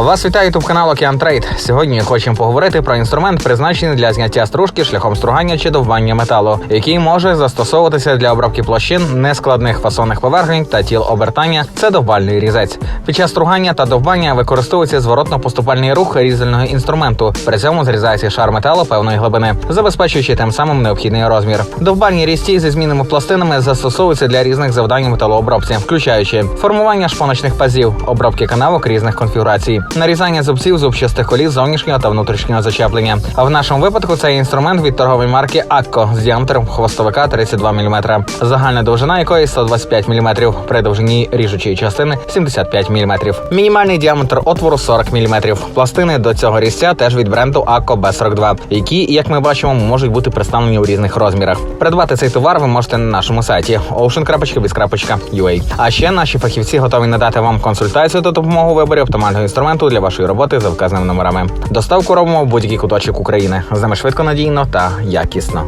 Вас вітає ютуб канал Океан Трейд. Сьогодні хочемо поговорити про інструмент, призначений для зняття стружки шляхом стругання чи довбання металу, який може застосовуватися для обробки площин нескладних фасонних поверхень та тіл обертання. Це довбальний різець. Під час стругання та довбання використовується зворотно-поступальний рух різального інструменту. При цьому зрізається шар металу певної глибини, забезпечуючи тим самим необхідний розмір. Довбальні різці зі змінними пластинами застосовуються для різних завдань металообробці, включаючи формування шпоночних пазів, обробки канавок різних конфігурацій, нарізання зубців зубчастих коліс зовнішнього та внутрішнього зачеплення. А в нашому випадку це інструмент від торгової марки Акко з діаметром хвостовика 32 мм, загальна довжина якої 125 мм, при довжині ріжучої частини 75 мм. Мінімальний діаметр отвору 40 мм. Пластини до цього різця теж від бренду Акко B42, які, як ми бачимо, можуть бути представлені у різних розмірах. Придбати цей товар ви можете на нашому сайті ocean.biz.ua. А ще наші фахівці готові надати вам консультацію та допомогу виборі оптимального інструменту для вашої роботи за вказаними номерами. Доставку робимо в будь-який куточок України. З нами швидко, надійно та якісно.